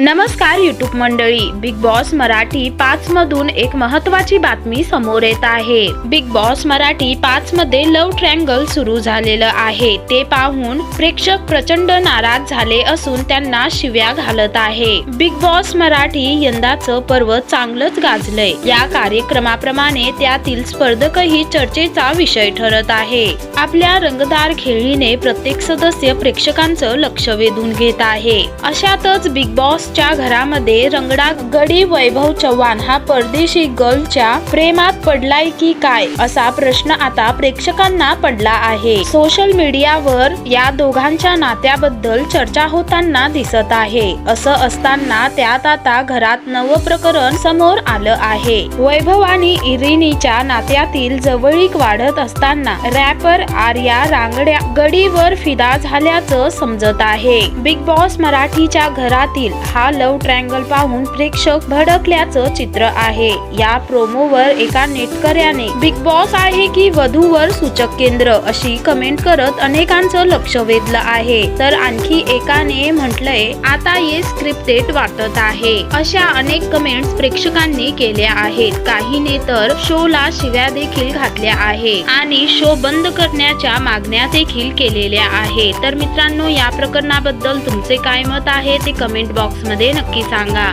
नमस्कार युट्यूब मंडळी. Big boss Marathi पाच मधून एक महत्वाची बातमी समोर येत आहे. बिग बॉस मराठी पाच मध्ये लव्ह ट्रँगल सुरू झालेलं आहे. ते पाहून प्रेक्षक प्रचंड नाराज झाले असून त्यांना शिव्या घालत आहे. बिग बॉस मराठी यंदाचं पर्व चांगलंच गाजलंय. या कार्यक्रमाप्रमाणे त्यातील स्पर्धकही चर्चेचा विषय ठरत आहे. आपल्या रंगदार खेळीने प्रत्येक सदस्य प्रेक्षकांचं लक्ष वेधून घेत आहे. अशातच बिग बॉस च्या घरामध्ये रंगडा गडी वैभव चव्हाण हा परदेशी गर्लच्या प्रेमात पडलाय की काय असा प्रश्न आता प्रेक्षकांना पडला आहे. सोशल मीडियावर या दोघांच्या नात्याबद्दल चर्चा होताना दिसत आहे. असं असताना त्यात आता घरात नवं प्रकरण समोर आलं आहे. वैभव आणि इरिनीच्या नात्यातील जवळीक वाढत असताना रॅपर आर्या रांगड्या गडीवर फिदा झाल्याचं समजत आहे. बिग बॉस मराठीच्या घरातील हा लव ट्रँगल पाहून प्रेक्षक भडकल्याचं चित्र आहे. या प्रोमोवर एका नेटकऱ्याने बिग बॉस आहे की वधूवर सूचक केंद्र अशी कमेंट करत अनेकांचं लक्ष वेधलं आहे. तर आणखी एकाने म्हटलंय आता ये स्क्रिप्टेड वाटत आहे. अशा अनेक कमेंट्स प्रेक्षकांनी केल्या आहेत. काहीने तर शोला शिव्या देखील घातल्या आहे आणि शो बंद करण्याच्या मागण्या देखील केलेल्या आहे तर मित्रांनो या प्रकरणाबद्दल तुमचे काय मत आहे ते कमेंट बॉक्स मध्ये नक्की सांगा.